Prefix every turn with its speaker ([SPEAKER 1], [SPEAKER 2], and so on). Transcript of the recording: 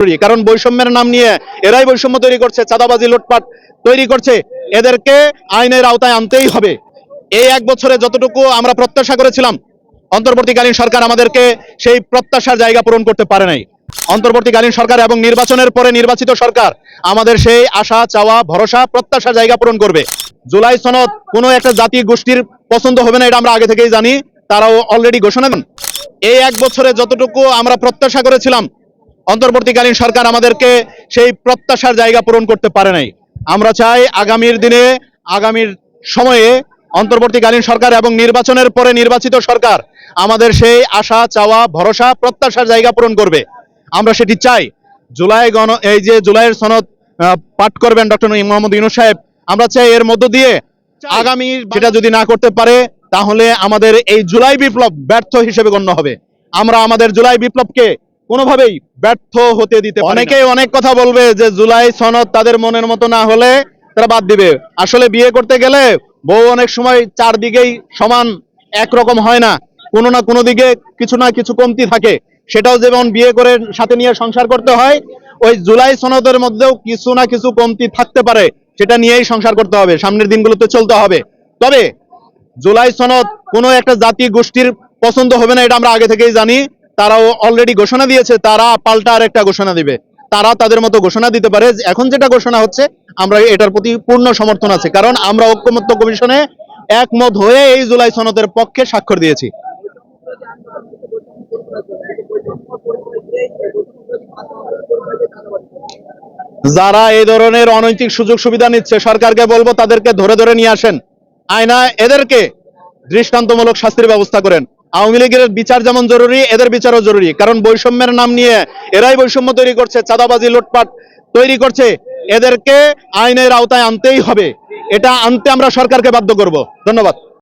[SPEAKER 1] জরুরি। কারণ বৈষম্যের নাম নিয়ে এরাই বৈষম্য তৈরি করছে, চাঁদাবাজি, লুটপাট তৈরি করছে। এদেরকে আইনের আওতায় আনতেই হবে। এই এক বছরে যতটুকু আমরা প্রত্যাশা করেছিলাম, অন্তর্বর্তীকালীন সরকার আমাদেরকে সেই প্রত্যাশার জায়গা পূরণ করতে পারে নাই। অন্তর্বর্তীকালীন সরকার এবং নির্বাচনের পরে নির্বাচিত সরকার আমাদের সেই আশা, চাওয়া, ভরসা, প্রত্যাশার জায়গা পূরণ করবে। জুলাই সনদ কোনো একটা জাতি গোষ্ঠীর পছন্দ হবে না, এটা আমরা আগে থেকেই জানি। তারাও অলরেডি ঘোষণা দেন। এই এক বছরে যতটুকু আমরা প্রত্যাশা করেছিলাম অন্তর্বর্তীকালীন সরকার আমাদেরকে সেই প্রত্যাশার জায়গা পূরণ করতে পারে নাই। আমরা চাই আগামীর দিনে আগামীর সময়ে অন্তর্বর্তীকালীন সরকার এবং নির্বাচনের পরে নির্বাচিত সরকার আমাদের সেই আশা চাওয়া ভরসা প্রত্যাশার জায়গা পূরণ করবে। আমরা সেটি চাই। জুলাই গণ এই যে জুলাইয়ের সনদ পাঠ করবেন ডক্টর মোহাম্মদ ইউনুস সাহেব আমরা চাই এর মধ্য দিয়ে আগামী সেটা যদি না করতে পারে তাহলে আমাদের এই জুলাই বিপ্লব ব্যর্থ হিসেবে গণ্য হবে। আমরা আমাদের জুলাই বিপ্লবকে কোনোভাবেই ব্যর্থ হতে দিতে অনেকেই অনেক কথা বলবে যে জুলাই সনদ তাদের মনের মতো না হলে তারা বাদ দিবে। আসলে বিয়ে করতে গেলে বউ অনেক সময় চারদিকেই সমান একরকম হয় না। কোনো না কোনো দিকে কিছু না কিছু কমতি থাকে। সেটাও যেমন বিয়ে করে সাথে নিয়ে সংসার করতে হয়, ওই জুলাই সনদের মধ্যেও কিছু না কিছু কমতি থাকতে পারে। সেটা নিয়েই সংসার করতে হবে। সামনের দিনগুলোতে চলতে হবে। তবে জুলাই সনদ কোনো একটা জাতি গোষ্ঠীর পছন্দ হবে না, এটা আমরা আগে থেকেই জানি। তারাও অলরেডি ঘোষণা দিয়েছে, তারা পাল্টা আর একটা ঘোষণা দিবে। তারা তাদের মতো ঘোষণা দিতে পারে। এখন যেটা ঘোষণা হচ্ছে, আমরা এটার প্রতি পূর্ণ সমর্থন আছে, কারণ আমরা ঐক্যমত্য কমিশনে একমত হয়ে এই জুলাই সনদের পক্ষে স্বাক্ষর দিয়েছি। যারা এই ধরনের অনৈতিক সুযোগ সুবিধা নিচ্ছে, সরকারকে বলব তাদেরকে ধরে ধরে নিয়ে আসেন। আয়না, এদেরকে দৃষ্টান্তমূলক শাস্তির ব্যবস্থা করেন। আওয়ামী লীগের বিচার যেমন জরুরি, এদের বিচারও জরুরি। কারণ বৈষম্যের নাম নিয়ে এরাই বৈষম্য তৈরি করছে, চাঁদাবাজি, লুটপাট তৈরি করছে। এদেরকে আইনের আওতায় আনতেই হবে। এটা আনতে আমরা সরকারকে বাধ্য করব। ধন্যবাদ।